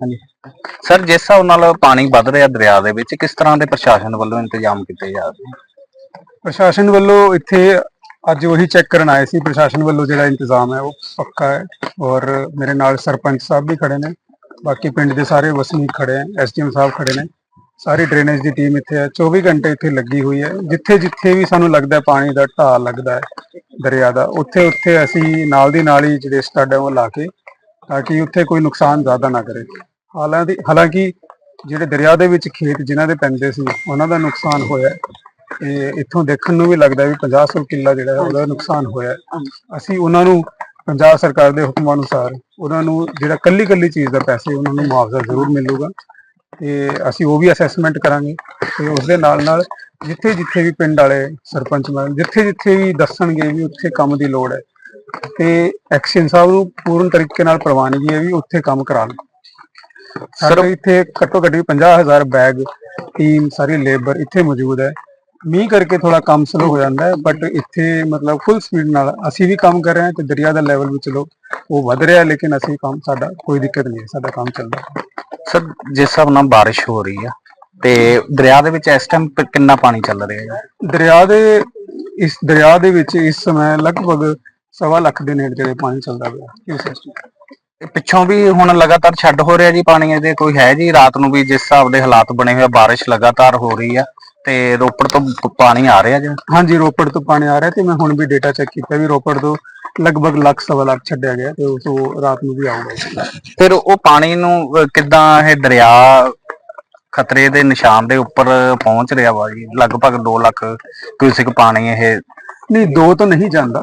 ਹਾਂਜੀ। ਸਰ ਜਿਸ ਹਿਸਾਬ ਨਾਲ ਪਾਣੀ ਵੱਧ ਰਿਹਾ ਦਰਿਆ ਦੇ ਵਿੱਚ ਕਿਸ ਤਰ੍ਹਾਂ ਦੇ ਪ੍ਰਸ਼ਾਸਨ ਵੱਲੋਂ ਇੰਤਜ਼ਾਮ ਕੀਤੇ ਜਾ ਰਹੇ ਪ੍ਰਸ਼ਾਸਨ ਵੱਲੋਂ ਇੱਥੇ ਅੱਜ ਉਹੀ ਚੈੱਕ ਕਰਨ ਆਏ ਸੀ। ਪ੍ਰਸ਼ਾਸਨ ਵੱਲੋਂ ਜਿਹੜਾ ਇੰਤਜ਼ਾਮ ਹੈ ਉਹ ਪੱਕਾ ਹੈ ਔਰ ਮੇਰੇ ਨਾਲ ਸਰਪੰਚ ਸਾਹਿਬ ਵੀ ਖੜੇ ਨੇ। ਬਾਕੀ ਪਿੰਡ ਦੇ ਸਾਰੇ ਵਸਨੀਕ ਖੜੇ ਹੈ ਐਸਡੀਐਮ ਸਾਹਿਬ ਖੜੇ ਨੇ। ਸਾਰੀ ਡਰੇਨੇਜ ਦੀ ਟੀਮ ਇੱਥੇ ਹੈ। 24 ਘੰਟੇ ਇੱਥੇ ਲੱਗੀ ਹੋਈ ਹੈ। ਜਿੱਥੇ ਜਿੱਥੇ ਵੀ ਸਾਨੂੰ ਲੱਗਦਾ ਹੈ ਪਾਣੀ ਦਾ ਢਾਲ ਲੱਗਦਾ ਹੈ ਦਰਿਆ ਦਾ ਉੱਥੇ ਉੱਥੇ ਅਸੀਂ ਨਾਲ ਦੀ ਨਾਲ ਹੀ ਜਿਹੜੇ ਸਟੱਡ ਹੈ ਉਹ ਲਾ ਕੇ ਤਾਂ ਕਿ ਉੱਥੇ ਕੋਈ ਨੁਕਸਾਨ ਜ਼ਿਆਦਾ ਨਾ ਕਰੇ। ਹਾਲਾਂਕਿ ਹਾਲਾਂਕਿ ਜਿਹੜੇ ਦਰਿਆ ਦੇ ਵਿੱਚ ਖੇਤ ਜਿਨ੍ਹਾਂ ਦੇ ਪੈਂਦੇ ਸੀ, ਉਹਨਾਂ ਦਾ ਨੁਕਸਾਨ ਹੋਇਆ ਹੈ। ਤੇ ਇੱਥੋਂ ਦੇਖਣ ਨੂੰ ਵੀ ਲੱਗਦਾ ਵੀ 50 ਕਿੱਲਾ ਜਿਹੜਾ ਉਹਦਾ ਨੁਕਸਾਨ ਹੋਇਆ ਅਸੀਂ ਉਹਨਾਂ ਨੂੰ, ਪੰਜਾਬ ਸਰਕਾਰ ਦੇ ਹੁਕਮਾਂ ਅਨੁਸਾਰ ਉਹਨਾਂ ਨੂੰ ਜਿਹੜਾ ਕੱਲੀ ਕੱਲੀ ਚੀਜ਼ ਦਾ ਪੈਸੇ ਉਹਨਾਂ ਨੂੰ ਮੁਆਵਜ਼ਾ ਜ਼ਰੂਰ ਮਿਲੂਗਾ। ਤੇ ਅਸੀਂ ਉਹ ਵੀ ਅਸੈਸਮੈਂਟ ਕਰਾਂਗੇ। ਤੇ ਉਸ ਦੇ ਨਾਲ ਨਾਲ ਜਿੱਥੇ ਜਿੱਥੇ ਵੀ ਪਿੰਡ ਵਾਲੇ ਸਰਪੰਚ ਮੈਂਬਰ ਜਿੱਥੇ ਜਿੱਥੇ ਵੀ ਦੱਸਣਗੇ ਵੀ ਉੱਥੇ ਕੰਮ ਦੀ ਲੋੜ ਹੈ। ਤੇ ਐਕਸ਼ਨ ਸਾਹਿਬ ਨੂੰ ਪੂਰਨ ਤਰੀਕੇ ਨਾਲ ਪ੍ਰਵਾਨਗੀ ਹੈ ਵੀ ਉੱਥੇ ਕੰਮ ਕਰਾਉਣ ਸਰ ਇੱਥੇ ਘੱਟੋ ਘੱਟ ਵੀ 50000 ਬੈਗ ਟੀਮ ਸਾਰੀ ਲੇਬਰ ਇੱਥੇ ਮੌਜੂਦ ਹੈ। ਮੀਂਹ ਕਰਕੇ ਥੋੜਾ ਕੰਮ ਸਲੋ ਹੋ ਜਾਂਦਾ ਹੈ ਬਟ ਇੱਥੇ ਮਤਲਬ ਫੁੱਲ ਸਪੀਡ ਨਾਲ ਅਸੀਂ ਵੀ ਕੰਮ ਕਰ ਰਹੇ ਹਾਂ ਤੇ ਦਰਿਆ ਦਾ ਲੈਵਲ ਵੀ ਚਲੋ ਉਹ ਵਧ ਰਿਹਾ ਲੇਕਿਨ ਅਸੀਂ ਕੰਮ ਸਾਡਾ ਕੋਈ ਦਿੱਕਤ ਨਹੀਂ ਹੈ ਸਾਡਾ ਕੰਮ ਚੱਲਦਾ। ਸਰ ਜਿਸ ਹਿਸਾਬ ਨਾਲ ਬਾਰਿਸ਼ ਹੋ ਰਹੀ ਆ ਤੇ ਦਰਿਆ ਦੇ ਵਿੱਚ ਇਸ ਟਾਈਮ ਕਿੰਨਾ ਪਾਣੀ ਚੱਲ ਰਿਹਾ ਹੈ? ਦਰਿਆ ਦੇ ਇਸ ਦਰਿਆ ਦੇ ਵਿੱਚ ਇਸ ਸਮੇਂ ਲਗਭਗ ਸਵਾ ਲੱਖ ਦੇ ਨੇੜੇ ਜਿਹੜੇ ਪਾਣੀ ਚੱਲਦਾ ਪਿਆ ਇਸ ਪਿੱਛੋਂ ਵੀ ਹੁਣ ਲਗਾਤਾਰ ਛੱਡ ਹੋ ਰਿਹਾ ਜੀ ਪਾਣੀ ਇਹਦੇ ਕੋਈ ਹੈ ਜੀ ਰਾਤ ਨੂੰ ਵੀ ਜਿਸ ਹਿਸਾਬ ਦੇ ਹਾਲਾਤ ਬਣੇ ਹੋਏ ਆ ਬਾਰਿਸ਼ ਲਗਾਤਾਰ ਹੋ ਰਹੀ ਆ ਤੇ ਰੋਪੜ ਤੋਂ ਪ- ਪਾਣੀ ਆ ਰਿਹਾ ਜੀ। ਹਾਂਜੀ ਰੋਪੜ ਤੋਂ ਪਾਣੀ ਆ ਰਿਹਾ ਤੇ ਮੈਂ ਹੁਣ ਵੀ ਡੇਟਾ ਚੈੱਕ ਕੀਤਾ ਵੀ ਰੋਪੜ ਤੋਂ ਲਗਭਗ ਲੱਖ ਸਵਾ ਲੱਖ ਛੱਡਿਆ ਗਿਆ ਤੇ ਉਸ ਤੋਂ ਰਾਤ ਨੂੰ ਵੀ ਆਊਗਾ। ਫਿਰ ਉਹ ਪਾਣੀ ਨੂੰ ਅਹ, ਕਿੱਦਾਂ ਇਹ ਦਰਿਆ ਖਤਰੇ ਦੇ ਨਿਸ਼ਾਨ ਦੇ ਉੱਪਰ ਪਹੁੰਚ ਰਿਹਾ ਵਾ ਜੀ? ਲਗਭਗ 2 ਲੱਖ ਕਿਊਸਿਕ ਪਾਣੀ ਇਹ ਨਹੀਂ ਦੋ ਤੋਂ ਨਹੀਂ ਜਾਂਦਾ।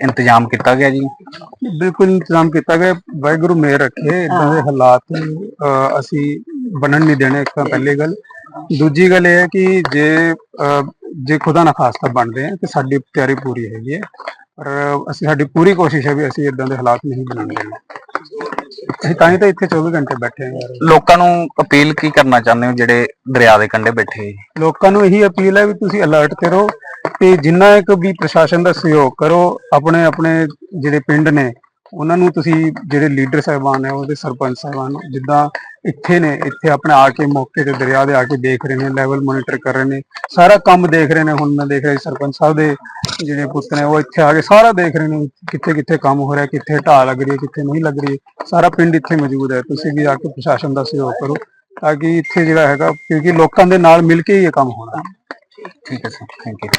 ਇੰਤਜ਼ਾਮ ਕੀਤਾ ਗਿਆ ਜੀ? ਬਿਲਕੁਲ ਇੰਤਜ਼ਾਮ ਕੀਤਾ ਗਿਆ। ਵਾਹਿਗੁਰੂ ਮੇਰ ਰੱਖੇ। ਇਦਾਂ ਦੇ ਹਾਲਾਤ ਅਸੀਂ ਬਣਨ ਨਹੀਂ ਦੇਣੇ ਇੱਕ ਤਾਂ ਪਹਿਲੀ ਗੱਲ। ਦੂਜੀ ਗੱਲ ਇਹ ਹੈ ਕਿ ਜੇ ਜੇ ਖੁਦਾ ਨਾ ਖਾਸਤਾ ਬਣਦੇ ਆ ਤੇ ਸਾਡੀ ਤਿਆਰੀ ਪੂਰੀ ਹੈਗੀ ਹੈ। ਪਰ ਅਸੀਂ ਸਾਡੀ ਪੂਰੀ ਕੋਸ਼ਿਸ਼ ਹੈ ਵੀ ਅਸੀਂ ਇਦਾਂ ਦੇ ਹਾਲਾਤ ਨਹੀਂ ਬਣਨ ਦੇਣੇ। ਅਸੀਂ ਤਾਂ ਹੀ ਤਾਂ ਇੱਥੇ 24 ਘੰਟੇ ਬੈਠੇ ਹਾਂ ਯਾਰ। ਲੋਕਾਂ ਨੂੰ ਅਪੀਲ ਕੀ ਕਰਨਾ ਚਾਹੁੰਦੇ ਹੋ ਜਿਹੜੇ ਦਰਿਆ ਦੇ ਕੰਢੇ ਬੈਠੇ? ਲੋਕਾਂ ਨੂੰ ਇਹੀ ਅਪੀਲ ਹੈ ਵੀ ਤੁਸੀਂ ਅਲਰਟ ਕਰੋ ਤੇ ਜਿੰਨਾ ਇੱਕ ਵੀ ਪ੍ਰਸ਼ਾਸਨ ਦਾ ਸਹਿਯੋਗ ਕਰੋ, ਆਪਣੇ ਆਪਣੇ ਜਿਹੜੇ ਪਿੰਡ ਨੇ, ਉਹਨਾਂ ਨੂੰ ਤੁਸੀਂ ਜਿਹੜੇ ਲੀਡਰ ਸਾਹਿਬਾਨ ਨੇ, ਉਹਦੇ ਸਰਪੰਚ ਸਾਹਿਬਾਨ, ਜਿੱਦਾਂ ਇੱਥੇ ਨੇ, ਇੱਥੇ ਆਪਣੇ ਆ ਕੇ ਮੌਕੇ ਤੇ ਦਰਿਆ ਦੇ ਆ ਕੇ ਦੇਖ ਰਹੇ ਨੇ ਲੈਵਲ ਮੋਨੀਟਰ ਕਰ ਰਹੇ ਨੇ, ਸਾਰਾ ਕੰਮ ਦੇਖ ਰਹੇ ਨੇ, ਹੁਣ ਮੈਂ ਦੇਖ ਰਿਹਾ ਸਰਪੰਚ ਸਾਹਿਬ ਦੇ ਜਿਹੜੇ ਪੁੱਤ ਨੇ, ਉਹ ਇੱਥੇ ਆ ਕੇ ਸਾਰਾ ਦੇਖ ਰਹੇ ਨੇ, ਕਿੱਥੇ ਕਿੱਥੇ ਕੰਮ ਹੋ ਰਿਹਾ, ਕਿੱਥੇ ਢਾਹ ਲੱਗ ਰਹੀ ਹੈ, ਕਿੱਥੇ ਨਹੀਂ ਲੱਗ ਰਹੀ, ਸਾਰਾ ਪਿੰਡ ਇੱਥੇ ਮੌਜੂਦ ਹੈ, ਤੁਸੀਂ ਵੀ ਆ ਕੇ ਪ੍ਰਸ਼ਾਸਨ ਦਾ ਸਹਿਯੋਗ ਕਰੋ, ਤਾਂ ਕਿ ਇੱਥੇ ਜਿਹੜਾ ਹੈਗਾ, ਕਿਉਂਕਿ ਲੋਕਾਂ ਦੇ ਨਾਲ ਮਿਲ ਕੇ ਹੀ ਇਹ ਕੰਮ ਹੋਣਾ। ਠੀਕ ਹੈ ਸਰ ਥੈਂਕ ਯੂ